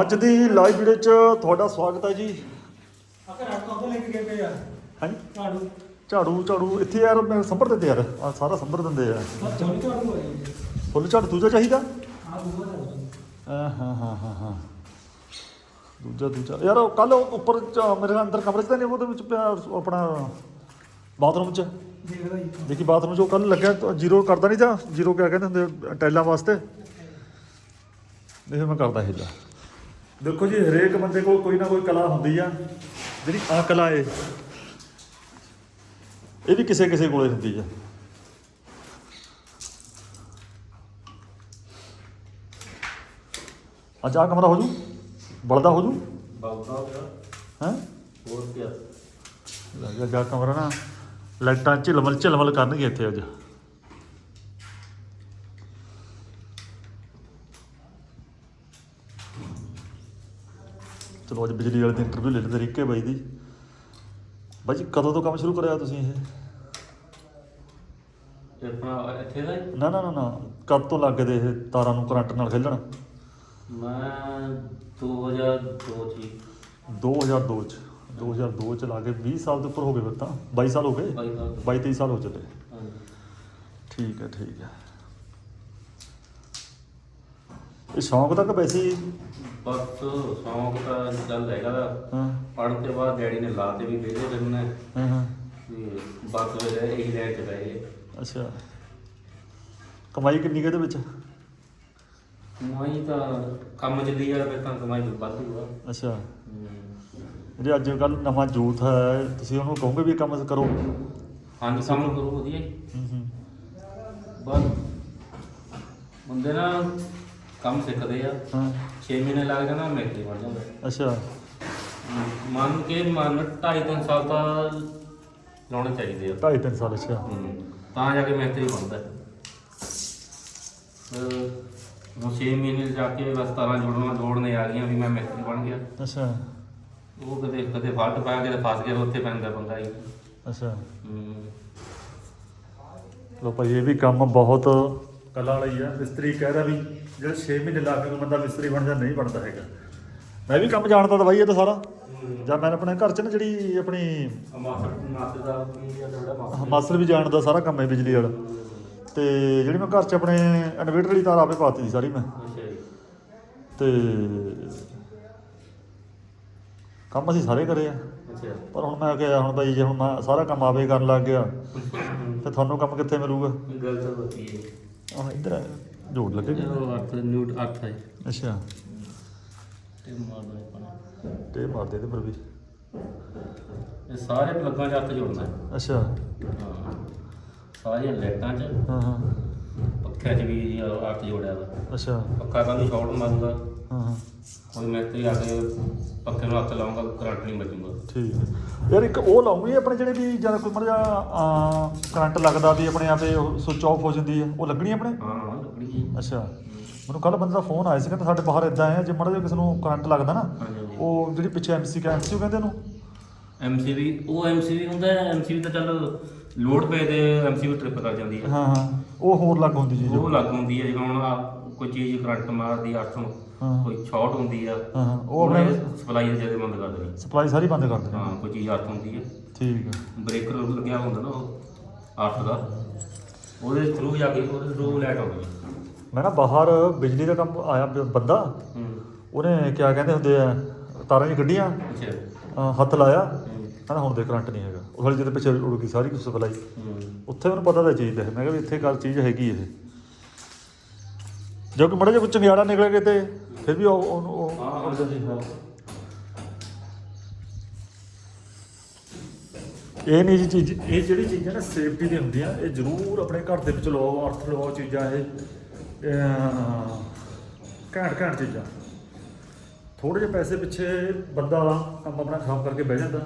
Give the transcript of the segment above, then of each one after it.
ਅੱਜ ਦੀ live video 'ਚ ਤੁਹਾਡਾ ਸਵਾਗਤ ਹੈ ਜੀ। ਆਕਰ ਰਾਤ ਤੋਂ ਲੈ ਕੇ ਗਏ ਪਏ ਆ। ਹਾਂਜੀ। ਝਾੜੂ। ਝਾੜੂ ਝਾੜੂ। ਇੱਥੇ ਯਾਰ ਮੈਂ ਸੰਭਰ ਦਿੰਦੇ ਯਾਰ। ਆ ਸਾਰਾ ਸੰਭਰ ਦਿੰਦੇ ਆ। ਝਾੜੂ ਝਾੜੂ ਹੋਈ ਫੁੱਲ ਝਾੜੂ ਦੂਜਾ ਚਾਹੀਦਾ? ਝਾੜੂ ਆ, ਹਾਂ ਹਾਂ ਹਾਂ ਹਾਂ ਦੂਜਾ ਦੂਜਾ। ਯਾਰ ਕੱਲ ਉੱਪਰ ਮੇਰੇ ਅੰਦਰ ਕਮਰੇ 'ਚ ਤਾਂ ਨਹੀਂ ਉਹਦੇ ਵਿੱਚ ਪਿਆ ਆਪਣਾ ਬਾਥਰੂਮ 'ਚ। ਦੇਖਦਾ ਜੀ। ਦੇਖੀ ਬਾਥਰੂਮ 'ਚ ਉਹ ਕੱਲ ਲੱਗਿਆ ਜ਼ੀਰੋ ਕਰਦਾ ਨਹੀਂ ਤਾਂ ਜ਼ੀਰੋ ਕਿਆ ਕਹਿੰਦੇ ਹੁੰਦੇ ਟਾਈਲਾਂ ਵਾਸਤੇ। ਫਿਰ ਮੈਂ ਕਰਦਾ ਹਿੱਲਾ ਦੇਖੋ ਜੀ ਹਰੇਕ ਬੰਦੇ ਕੋਲ ਕੋਈ ਨਾ ਕੋਈ ਕਲਾ ਹੁੰਦੀ ਆ। ਜਿਹੜੀ ਆ ਕਲਾ ਏ ਇਹ ਵੀ ਕਿਸੇ ਕਿਸੇ ਕੋਲੇ ਹੁੰਦੀ ਆ। ਅੱਜ ਆ ਕਮਰਾ ਹੋ ਜੂ? ਬਲਦਾ ਹੋ ਜੂ? ਬਾਬਾ ਹੋਇਆ ਹੈ? ਹੋਰ ਕੀ ਲੱਗਾ ਜਾ ਕਮਰਾ ਨਾ ਲਾਈਟਾਂ ਝਿਲਮਲ ਝਿਲਮਲ ਕਰਨਗੇ ਇੱਥੇ ਅੱਜ। ਚਲੋ ਅੱਜ ਬਿਜਲੀ ਵਾਲੇ ਦੀ ਇੰਟਰਵਿਊ ਲੈ ਲੈਂਦੇ ਰਿੱਕੇ ਬਾਈ ਦੀ। ਬਾਈ ਜੀ ਕਦੋਂ ਤੋਂ ਕੰਮ ਸ਼ੁਰੂ ਕਰਿਆ ਤੁਸੀਂ ਇਹ? ਆਪਣਾ ਇੱਥੇ ਦਾ ਹੀ? ਨਾ ਨਾ ਨਾ ਨਾ ਕਦ ਤੋਂ ਲੱਗ ਗਏ ਇਹ ਤਾਰਾਂ ਨੂੰ ਕਰੰਟ ਨਾਲ ਖੇਲਣ। ਮੈਂ 2002 ਚ 2002 ਚ। 2002 ਚ ਲਾ ਕੇ 20 ਸਾਲ ਦੇ ਉੱਪਰ ਹੋ ਗਏ ਫਿਰ ਤਾਂ। 22 ਸਾਲ ਹੋ ਗਏ? 22 ਸਾਲ। 22 23 ਸਾਲ ਹੋ ਚੱਲੇ। ਹਾਂਜੀ। ਠੀਕ ਹੈ ਠੀਕ ਹੈ। ਇਹ ਸ਼ੌਂਕ ਦਾ ਕਿ ਵੈਸੇ ਹੀ ਬਸ ਸ਼ੌਂਕ ਤਾਂ ਚੱਲ ਹੈਗਾ ਦਾ ਹਾਂ। ਪੜ੍ਹਨ ਤੇ ਬਾਅਦ ਡੈਡੀ ਨੇ ਲਾ ਤੇ ਵੀ ਵਿਹਲੇ ਰਹਿਣਾ ਹਾਂ ਹਾਂ। ਤੇ ਬਸ ਵੇ ਇਹੀ ਲੈਣ ਚ ਪਏ। ਅੱਛਾ। ਕਮਾਈ ਕਿੰਨੀ ਕੁ ਇਹਦੇ ਵਿੱਚ? ਕਮਾਈ ਤਾਂ ਕੰਮ ਚੱਲੀ ਜਾ ਫਿਰ ਤਾਂ ਕਮਾਈ ਵਾਧੂ ਆ ਅੱਛਾ। ਜਿਹੜੇ ਅੱਜ ਕੱਲ ਨਵਾਂ ਯੂਥ ਹੈ ਤੁਸੀਂ ਉਹਨੂੰ ਕਹੋਗੇ ਵੀ ਇਹ ਕੰਮ ਕਰੋ? ਹਾਂਜੀ ਕੰਮ ਕਰੋ ਵਧੀਆ। ਹੀ। ਹੂੰ ਹੂੰ। ਬਸ। ਬੰਦੇ ਨਾ ਕੰਮ ਸਿੱਖਦੇ ਆ। ਹਾਂ। 6 ਮਹੀਨੇ ਲੱਗ ਜਾਣਾ ਮੈਟਰੀ ਬਣ ਜਾਂਦਾ ਅੱਛਾ। ਮੰਨ ਕੇ ਮੰਨ 2.5 3 ਸਾਲ ਤਾਂ ਲਾਉਣੇ ਚਾਹੀਦੇ ਆ। ਢਾਈ ਤਿੰਨ ਸਾਲ ਅੱਛਾ। ਹਮ, ਤਾਂ ਜਾ ਕੇ ਮੈਤਰੀ ਬਣਦਾ ਹੈ। ਅਹ ਹੁਣ 6 ਮਹੀਨੇ ਜਾ ਕੇ ਬਸ ਤਾਰਾਂ ਜੋੜਨਾ ਜੋੜਨੇ ਆ ਗਈਆਂ ਵੀ ਮੈਂ ਮੈਤਰੀ ਬਣ ਗਿਆ। ਅੱਛਾ। ਉਹ ਕਦੇ ਕਦੇ ਫਾਲਟ ਪਾਇਆ ਕਦੇ ਫਸ ਗਿਆ ਉੱਥੇ ਪੈਂਦਾ ਬੰਦਾ ਹੀ। ਅੱਛਾ। ਹਮ, ਲੋ ਭਾਈ ਇਹ ਵੀ ਕੰਮ ਬਹੁਤ ਕਲਾ ਵਾਲਾ ਹੀ ਆ। ਮਿਸਤਰੀ ਕਹਿ ਰਿਹਾ ਵੀ ਜਿਹੜਾ 6 ਮਹੀਨੇ ਲਾ ਕੇ ਕੋਈ ਬੰਦਾ ਮਿਸਤਰੀ ਬਣ ਜਾ ਨਹੀਂ ਬਣਦਾ ਹੈਗਾ। ਮੈਂ ਵੀ ਕੰਮ ਜਾਣਦਾ ਤਾਂ ਬਾਈ ਇਹ ਤਾਂ ਸਾਰਾ। ਜਾਂ ਮੈਂ ਆਪਣੇ ਘਰ 'ਚ ਨਾ ਜਿਹੜੀ ਆਪਣੀ ਆ ਦਾ ਆ ਮਾਸਟਰ ਵੀ ਜਾਣਦਾ ਸਾਰਾ ਕੰਮ ਹੈ ਬਿਜਲੀ ਵਾਲਾ। ਤੇ ਜਿਹੜੀ ਮੈਂ ਘਰ 'ਚ ਆਪਣੇ ਇਨਵੇਟਰ ਵਾਲੀ ਤਾਰ ਆਪੇ ਪਾਤੀ ਸੀ ਸਾਰੀ ਮੈਂ। ਤੇ ਕੰਮ ਅਸੀਂ ਸਾਰੇ ਕਰੇ ਆ। ਪਰ ਹੁਣ ਮੈਂ ਕਿਹਾ ਹੁਣ ਬਾਈ ਜੇ ਹੁਣ ਮੈਂ ਸਾਰਾ ਕੰਮ ਆਪੇ ਕਰਨ ਲੱਗ ਗਿਆ ਤੇ ਤੁਹਾਨੂੰ ਕੰਮ ਕਿੱਥੇ ਮਿਲੂਗਾ? ਗੱਲ ਤਾਂ ਹੈ ਆਹ ਇੱਧਰ ਆ, ਜੋੜ ਲੱਗੇਗਾ ਉਹ ਅਰਥ ਨਿਊਟ ਅਰਥ ਹੈ। ਅੱਛਾ। ਤੇ ਮਾਰਦਾ ਹੈ ਪਾਣਾ ਤੇ ਮਾਰ ਦੇ ਇਹਦੇ ਪਰ ਵੀ। ਇਹ ਸਾਰੇ ਪਲੱਗਾਂ 'ਚ ਹੱਥ ਜੋੜਨਾ ਹੈ। ਅੱਛਾ। ਹਾਂ। ਸਾਰੀਆਂ ਲਾਈਟਾਂ 'ਚ। ਹਾਂ ਹਾਂ। ਪੱਖਿਆਂ 'ਚ ਵੀ ਹੱਥ ਜੋੜਿਆ ਵਾ। ਅੱਛਾ। ਪੱਕਾ ਕੱਲ ਨੂੰ ਸ਼ਾਰਟ ਮਾਰੂਗਾ। ਹਾਂ ਹਾਂ। ਕੋਈ ਮਿਸਤਰੀ ਆ ਕੇ ਪੱਕੇ ਨੂੰ ਹੱਥ ਲਾਉਂਗਾ ਕਰੰਟ ਨਹੀਂ ਬਚੂਗਾ ਠੀਕ ਹੈ। ਯਾਰ ਇੱਕ ਉਹ ਲਾਉਂਗੀ ਆਪਣੇ ਜਿਹੜੇ ਵੀ ਜਦ ਕੋਈ ਮਰ ਜਾ ਕਰੰਟ ਲੱਗਦਾ ਵੀ ਆਪਣੇ ਆਪੇ ਸੁੱਚ ਆਫ ਹੋ ਜਾਂਦੀ ਹੈ ਉਹ ਲੱਗਣੀ ਆਪਣੇ? ਹਾਂ। ਅੱਛਾ। ਮੈਨੂੰ ਕੱਲ ਬੰਦੇ ਦਾ ਫੋਨ ਆਇਆ ਸੀ ਕਹਿੰਦਾ ਸਾਡੇ ਬਾਹਰ ਇਦਾਂ ਹੈ ਜੇ ਮੜ ਜਾ ਕਿਸੇ ਨੂੰ ਕਰੰਟ ਲੱਗਦਾ ਨਾ। ਉਹ ਜਿਹੜੀ ਪਿੱਛੇ ਐਮਸੀ ਕਾ ਐਮਸੀ ਕਹਿੰਦੇ ਉਹਨੂੰ? ਐਮਸੀਬੀ ਉਹ ਐਮਸੀਬੀ ਹੁੰਦਾ ਹੈ ਐਮਸੀਬੀ ਤਾਂ ਚੱਲ ਲੋਡ ਪਏ ਤੇ ਐਮਸੀਬੀ ਟ੍ਰਿਪ ਕਰ ਜਾਂਦੀ ਹੈ ਹਾਂ ਹਾਂ। ਉਹ ਹੋਰ ਲੱਗ ਹੁੰਦੀ ਜੀ। ਉਹ ਲੱਗ ਹੁੰਦੀ ਹੈ ਜਿਵੇਂ ਹੁਣ ਆਹ ਕੋਈ ਚੀਜ਼ ਕਰੰਟ ਮਾਰਦੀ ਆ ਹਾਂ। ਕੋਈ ਸ਼ਾਰਟ ਹੁੰਦੀ ਆ ਹਾਂ ਹਾਂ। ਉਹ ਆਪਣੇ ਸਪਲਾਈ ਜਿਹੜੇ ਬੰਦ ਕਰ ਦੇਣੀ। ਸਪਲਾਈ ਸਾਰੀ ਬੰਦ ਕਰ ਦੇਣੀ। ਹਾਂ ਕੋਈ ਚੀਜ਼ ਅਰਥ ਹੁੰਦੀ ਹੈ ਠੀਕ ਹੈ ਬ੍ਰੇਕਰ ਲੱਗਿਆ ਹੁੰਦਾ ਨਾ ਉਹ ਅਰਥ ਦਾ। ਉਹਦੇ ਥਰੂ ਜਾ ਕੇ ਉਹਦੇ ਥਰੂ ਲਾਈਟ ਹੈ ਮੈਂ ਨਾ ਬਾਹਰ ਬਿਜਲੀ ਦਾ ਕੰਮ ਆਇਆ ਬ- ਬੰਦਾ। ਹੂੰ। ਉਹਨੇ ਕਿਆ ਕਹਿੰਦੇ ਹੁੰਦੇ ਆ ਤਾਰਾਂ ਜੀ ਕੱਢੀਆਂ ਅੱਛਾ। ਅਹ ਹੱਥ ਲਾਇਆ। ਹੂੰ। ਕਹਿੰਦਾ ਹੁਣ ਦੇ ਕਰੰਟ ਨਹੀਂ ਹੈਗਾ। ਉਹ ਸਾਲੀ ਜਿਹਦੇ ਪਿੱਛੇ ਉੜ ਗਈ ਸਾਰੀ ਕੁਝ ਸਪਲਾਈ। ਹੂੰ। ਉੱਥੇ ਮੈਨੂੰ ਪਤਾ ਤਾਂ ਚੀਜ਼ ਦਾ ਮੈਂ ਕਿਹਾ ਵੀ ਇੱਥੇ ਗੱਲ ਚੀਜ਼ ਹੈਗੀ ਇਹ। ਜੋ ਕਿ ਮੜਾ ਜਿਹਾ ਕੋਈ ਚੰਗਿਆੜਾ ਨਿਕਲ ਗਿਆ ਤੇ ਫਿਰ ਵੀ ਉਹ ਉਹਨੂੰ ਉਹ ਹਾਂ ਜਾਂਦੀ ਹੈ। ਇਹ ਨਹੀਂ ਜੀ ਚੀਜ਼, ਇਹ ਜਿਹੜੀ ਚੀਜ਼ਾਂ ਨਾ ਸੇਫਟੀ ਦੀ ਹੁੰਦੀਆਂ, ਇਹ ਜ਼ਰੂਰ ਆਪਣੇ ਘਰ ਦੇ ਵਿੱਚ ਲਵਾਓ ਅਰਥ ਲਵਾਓ ਚੀਜ਼ਾਂ, ਇਹ ਘੈਂਟ ਘੈਂਟ ਚੀਜ਼ਾਂ। ਥੋੜੇ ਜਿਹੇ ਪੈਸੇ ਪਿੱਛੇ ਬੰਦਾ ਕੰਮ ਆਪਣਾ ਖਰਾਬ ਕਰਕੇ ਬਹਿ ਜਾਂਦਾ,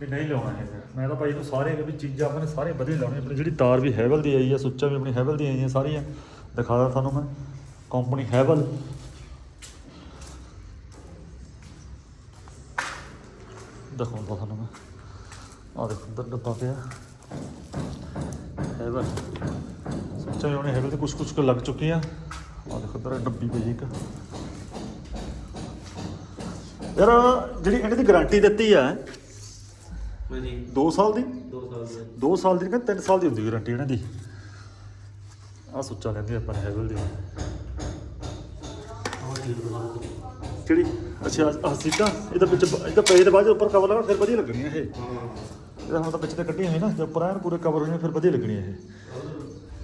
ਵੀ ਨਹੀਂ ਲਾਉਣਾ ਹੈਗਾ ਮੈਂ ਤਾਂ ਭਾਈ ਨੂੰ ਸਾਰੇ ਵੀ ਚੀਜ਼ਾਂ ਆਪਣੇ ਸਾਰੇ ਵਧੀਆ ਲਾਉਣੀਆਂ, ਆਪਣੀ ਜਿਹੜੀ ਤਾਰ ਵੀ ਹੈਵਲ ਦੀ ਆਈ ਹੈ ਸੁੱਚਾਂ ਵੀ ਆਪਣੀ ਹੈਵਲ ਦੀ ਆਈਆਂ ਸਾਰੀਆਂ ਦਿਖਾਦਾ ਤੁਹਾਨੂੰ ਮੈਂ। Company Havells. ਦਿਖਾਉਂਦਾ ਤੁਹਾਨੂੰ ਮੈਂ। ਆਹ ਦੇਖੋ ਅੰਦਰ ਡੱਬਾ ਪਿਆ। ਹੈਵਲ ਸੁੱਚਾਂ ਉਹਨੇ ਹੈਵਲ ਤੇ ਕੁਝ ਕੁਝ ਕੁ ਲੱਗ ਚੁੱਕੀਆਂ ਆਹ ਦੇਖੋ ਅੰਦਰ ਡੱਬੀ ਪਈ ਇੱਕ। ਯਾਰ ਜਿਹੜੀ ਇਹਨਾਂ ਦੀ ਗਾਰੰਟੀ ਦਿੱਤੀ ਆ ਹਾਂਜੀ। 2 ਸਾਲ ਦੀ? 2 ਸਾਲ ਦੀ 2 ਸਾਲ ਦੀ ਕਿ 3 ਸਾਲ ਦੀ ਹੁੰਦੀ ਗਾਰੰਟੀ ਇਹਨਾਂ ਦੀ। ਆ ਸੁੱਚਾ ਲੈਂਦੇ ਆਪਾਂ ਹੈਵਲ ਦੀ। ਕਿਹੜੀ? ਅੱਛਾ ਆ ਸੀਟਾਂ ਇਹਦਾ ਵਿੱਚ ਇਹਦਾ ਪੇਜ ਦੇ ਬਾਅਦ ਉੱਪਰ ਕਵਰ ਲਗਾ ਫਿਰ ਵਧੀਆ ਲੱਗਣੀਆਂ ਇਹ। ਹਾਂ। ਇਹਦਾ ਹੁਣ ਤਾਂ ਵਿੱਚ ਤੇ ਕੱਢੀਆਂ ਹੋਈਆਂ ਨਾ ਜੇ ਉੱਪਰ ਐਨ ਪੂਰੇ ਕਵਰ ਹੋਣੇ ਫਿਰ ਵਧੀਆ ਲੱਗਣੀਆਂ ਇਹ।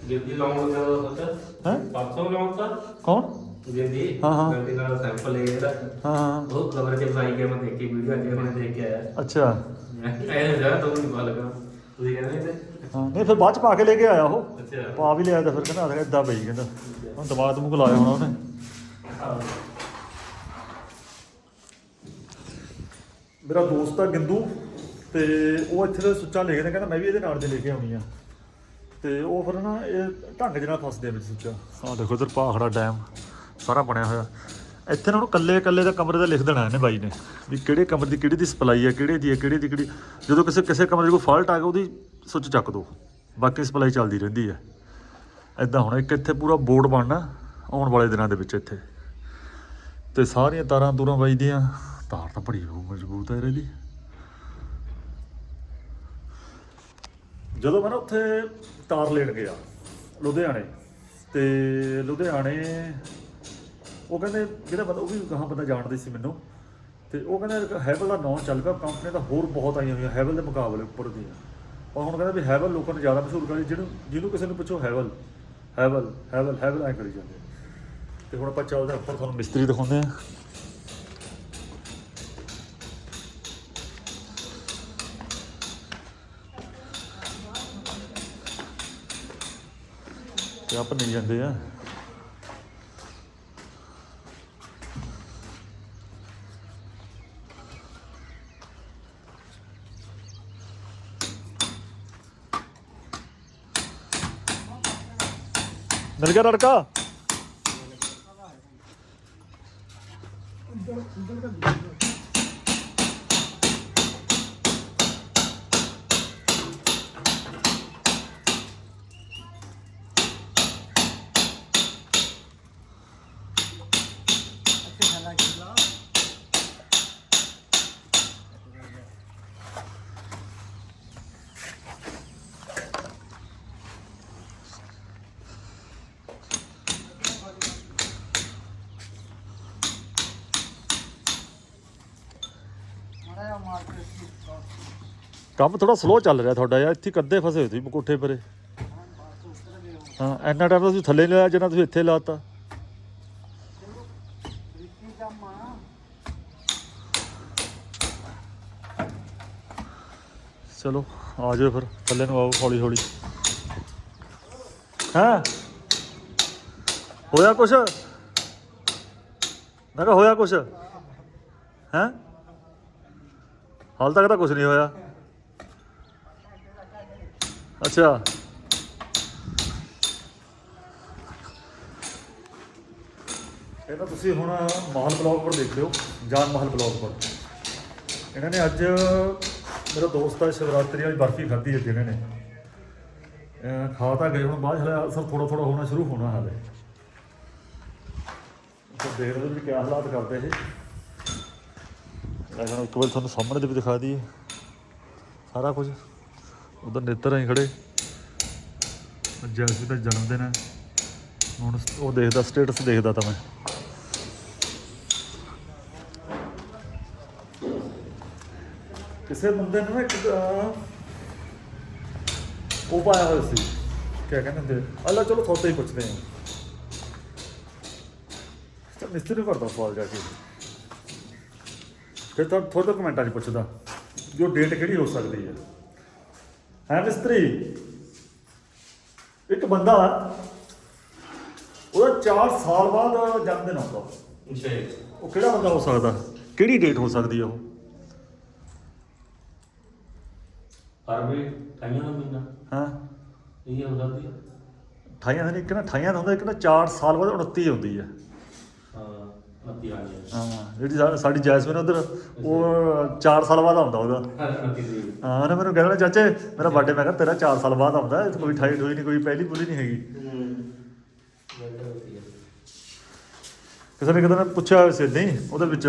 ਗਿਰਦੀ ਲਾਉਣ ਦਾ ਸੱਚ? ਹੈ? ਪਰਸੋਂ ਲਾਉਣ ਤਾਂ ਕੌਣ? ਗਿਰਦੀ ਹਾਂ, ਹਾਂ। ਗਿਰਦੀ ਨਾਲ ਸੈਂਪਲ ਲੈ ਜਿਹੜਾ। ਹਾਂ ਉਹ ਖਬਰ ਚ ਪਾਈ ਗਿਆ ਮੈਂ ਦੇਖੀ ਵੀਡੀਓ ਅੱਜ ਹੁਣੇ ਦੇਖ ਕੇ ਆਇਆ। ਅੱਛਾ। ਇਹ ਜਰਾ ਤੋਂ ਨਹੀਂ ਪਾ ਲਗਾ। ਤੁਸੀਂ ਕਹਿੰਦੇ ਤੇ। ਹਾਂ ਨਹੀਂ ਫਿਰ ਬਾਅਦ ਚ ਪਾ ਕੇ ਲੈ ਕੇ ਆਇਆ ਉਹ। ਅੱਛਾ। ਪਾ ਵੀ ਲਿਆ ਤਾਂ ਫਿਰ ਕਹਿੰਦਾ ਇਦਾਂ ਪਈ ਕਹਿੰਦਾ। ਹੁਣ ਦਿਮਾਗ ਤੋਂ ਲਾਇਆ ਹੋਣਾ ਉਹਨੇ। ਮੇਰਾ ਦੋਸਤ ਆ ਗਿੰਦੂ। ਤੇ ਉਹ ਇੱਥੇ ਦਾ ਸੁੱਚਾ ਲਿਖਦੇ ਨੇ ਕਹਿੰਦਾ ਮੈਂ ਵੀ ਇਹਦੇ ਨਾਲ ਦੇ ਲੈ ਕੇ ਆਉਣੀ ਆ। ਤੇ ਉਹ ਫਿਰ ਨਾ ਇਹ ਢੰਗ ਦੇ ਨਾਲ ਫਸਦੇ ਆ ਵਿੱਚ ਸੁੱਚਾ। ਆਹ ਦੇਖੋ ਇਧਰ ਪਾਖੜਾ ਡੈਮ, ਸਾਰਾ ਬਣਿਆ ਹੋਇਆ। ਇੱਥੇ ਨਾ ਉਹਨੂੰ ਕੱਲੇ ਕੱਲੇ ਦਾ ਕਮਰੇ ਦਾ ਲਿਖ ਦੇਣਾ ਇਹਨੇ ਬਾਈ ਨੇ, ਵੀ ਕਿਹੜੇ ਕਮਰੇ ਦੀ ਕਿਹੜੀ ਦੀ ਸਪਲਾਈ ਹੈ ਕਿਹੜੇ ਦੀ ਹੈ ਕਿਹੜੇ ਦੀ ਕਿਹੜੀ ਜਦੋਂ ਕਿਸੇ ਕਿਸੇ ਕਮਰੇ 'ਚ ਕੋਈ ਫਾਲਟ ਆ ਗਿਆ, ਉਹਦੀ ਸੁੱਚ ਚੱਕ ਦੋ। ਬਾਕੀ ਸਪਲਾਈ ਚੱਲਦੀ ਰਹਿੰਦੀ ਹੈ ਐਦਾਂ ਹੁਣ ਇੱਕ ਇੱਥੇ ਪੂਰਾ ਬੋਰਡ ਬਣਨਾ, ਆਉਣ ਵਾਲੇ ਦਿਨਾਂ ਦੇ ਵਿੱਚ ਇੱਥੇ। ਤੇ ਸਾਰੀਆਂ ਤਾਰਾਂ ਤੂਰਾਂ ਵੱਜਦੀਆਂ, ਤਾਰ ਤਾਂ ਬੜੀ ਮਜ਼ਬੂਤ ਹੈ ਇਹਦੀ। ਜਦੋਂ ਮੈਂ ਨਾ ਉੱਥੇ ਤਾਰ ਲੈਣ ਗਿਆ, ਲੁਧਿਆਣੇ, ਤੇ ਲੁਧਿਆਣੇ, ਉਹ ਕਹਿੰਦੇ ਜਿਹੜਾ ਬੰਦਾ ਉਹ ਵੀ ਕਹਾਂ ਬੰਦਾ ਜਾਣਦੇ ਸੀ ਮੈਨੂੰ, ਤੇ ਉਹ ਕਹਿੰਦੇ ਹੈਵਲ ਦਾ ਨਾਂ ਚੱਲ ਪਿਆ ਕੰਪਨੀ ਤਾਂ ਹੋਰ ਬਹੁਤ ਆਈਆਂ ਹੋਈਆਂ ਹੈਵਲ ਦੇ ਮੁਕਾਬਲੇ ਉੱਪਰ ਦੀਆਂ। ਪਰ ਹੁਣ ਕਹਿੰਦਾ ਵੀ ਹੈਵਲ ਲੋਕਾਂ ਨੇ ਜ਼ਿਆਦਾ ਮਸ਼ਹੂਰ ਕਰੀ, ਜਿਹਨੂੰ ਜਿਹਨੂੰ ਕਿਸੇ ਨੂੰ ਪੁੱਛੋ ਹੈਵਲ ਹੈਵਲ ਹੈਵਲ ਹੈਵਲ ਐਂ ਕਰੀ ਜਾਂਦੇ। ਤੇ ਹੁਣ ਆਪਾਂ ਚੱਲਦੇ ਹਾਂ ਉੱਪਰ ਤੁਹਾਨੂੰ ਮਿਸਤਰੀ ਦਿਖਾਉਂਦੇ ਆ ਤੇ ਆਪ ਨਹੀਂ ਜਾਂਦੇ ਆ ਮਿਲ ਗਿਆ ਲੜਕਾ ਕੰਮ ਥੋੜਾ ਸਲੋ ਚੱਲ ਰਿਹਾ ਤੁਹਾਡਾ ਯਾਰ, ਇੱਥੇ ਕੱਦੇ ਫਸੇ ਹੋਏ ਤੁਸੀਂ ਕੋਠੇ ਪਰੇ। ਹਾਂ, ਇੰਨਾ ਟਾਈਮ ਤੁਸੀਂ ਥੱਲੇ ਨਹੀਂ ਲਾਇਆ ਜਿੰਨਾ ਤੁਸੀਂ ਇੱਥੇ ਲਾਤਾ। ਚਲੋ, ਆ ਜਾਓ ਫਿਰ, ਥੱਲੇ ਨੂੰ ਆਓ ਹੌਲੀ ਹੌਲੀ। ਹਾਂ? ਹੋਇਆ ਕੁਛ? ਮੈਂ ਕਿਹਾ ਹੋਇਆ ਕੁਛ? ਹੈਂ? ਹਾਲ ਤੱਕ ਤਾਂ ਕੁਛ ਨਹੀਂ ਹੋਇਆ। ਅੱਛਾ। ਇਹ ਤਾਂ ਤੁਸੀਂ ਹੁਣ ਮਹਲ ਬਲੌਗ ਪਰ ਦੇਖ ਲਿਓ, ਜਾਨ ਮਹਲ ਬਲੌਗ ਪਰ। ਇਹਨਾਂ ਨੇ ਅੱਜ ਮੇਰਾ ਦੋਸਤ ਆ, ਸ਼ਿਵਰਾਤਰੀ ਵਾਲੀ ਬਰਫੀ ਖਾਧੀ ਅੱਜ ਇਹਨਾਂ ਨੇ। ਖਾ ਤਾਂ ਗਏ, ਹੁਣ ਬਾਅਦ ਹਲੇ ਅਸਰ ਥੋੜਾ ਥੋੜਾ ਹੋਣਾ ਸ਼ੁਰੂ ਹੋਣਾ ਹਾਲੇ। ਤਾਂ ਦੇਖ ਰਹੇ ਹੋ ਵੀ ਕਿਆ ਹਾਲਾਤ ਕਰਦੇ ਇਹ। ਲੈ ਇੱਕ ਵਾਰ ਤੁਹਾਨੂੰ ਸਾਹਮਣੇ ਦੇ ਵੀ ਦਿਖਾ ਦਈਏ। ਸਾਰਾ ਕੁਝ। ਉਧਰ ਨੇਤਰ ਆਈ ਖੜੇ। ਜੈਸੀ ਦਾ ਜਨਮ ਦਿਨ ਹੈ। ਹੁਣ ਉਹ ਦੇਖਦਾ ਸਟੇਟਸ ਦੇਖਦਾ ਤਾਂ ਮੈਂ। ਕਿਸੇ ਬੰਦੇ ਨੇ ਇੱਕ ਉਹ ਪਾਇਆ ਹੋਇਆ ਸੀ। ਕਿਆ ਕਹਿੰਦੇ ਹੁੰਦੇ? ਅੱਲਾ ਚਲੋ ਤੁਹਾਡੇ ਹੀ ਪੁੱਛਦੇ ਹਾਂ। ਤਾਂ ਮਿਸਤਰੀ ਨੂੰ ਕਰਦਾ ਸਵਾਲ ਜਾ ਕੇ। ਫਿਰ ਤਾਂ ਥੋੜਾ ਕਮੈਂਟਾਂ 'ਚ ਪੁੱਛਦਾ ਜੋ ਡੇਟ ਕਿਹੜੀ ਹੋ ਸਕਦੀ ਹੈ? ਹੈ ਮਿਸਤਰੀ। ਇੱਕ ਬੰਦਾ ਉਹਦਾ 4 ਸਾਲ ਬਾਅਦ ਜਨਮ ਦਿਨ ਆਉਂਦਾ। ਅੱਛਾ ਉਹ ਕਿਹੜਾ ਬੰਦਾ ਹੋ ਸਕਦਾ? ਕਿਹੜੀ ਡੇਟ ਹੋ ਸਕਦੀ ਹੈ ਉਹ? ਫਰਵਰੀ ਠਾਈਆਂ ਦਾ ਮਹੀਨਾ। ਹਾਂ? ਇਹ ਹੋ ਸਕਦੀ ਹੈ ਅਠਾਈਆਂ ਦਾ ਨਹੀਂ ਇੱਕ ਨਾ ਅਠਾਈਆਂ ਦਾ ਹੁੰਦਾ ਇੱਕ ਨਾ 4 ਸਾਲ ਬਾਅਦ 29 ਆਉਂਦੀ ਹੈ ਹਾਂ। ਜਿਹੜੀ ਸਾਡੀ ਜੈਸਮਿਨ ਉਧਰ ਉਹ 4 ਸਾਲ ਬਾਅਦ ਆਉਂਦਾ ਉਹਦਾ। ਹਾਂ 29 ਮੈਨੂੰ ਕਹਿੰਦਾ ਚਾਚੇ ਮੇਰਾ ਬਰਥਡੇ ਮੈਂ ਕਿਹਾ ਤੇਰਾ 4 ਸਾਲ ਬਾਅਦ ਆਉਂਦਾ ਕੋਈ ਠਾਈ ਠੋਈ ਨਹੀਂ ਕੋਈ ਪਹਿਲੀ ਪੂਰੀ ਨਹੀਂ ਹੈਗੀ। ਕਿਸੇ ਨੇ ਕਦੇ ਮੈਂ ਪੁੱਛਿਆ ਹੋਇਆ ਸੀ ਏਦਾਂ ਉਹਦੇ ਵਿੱਚ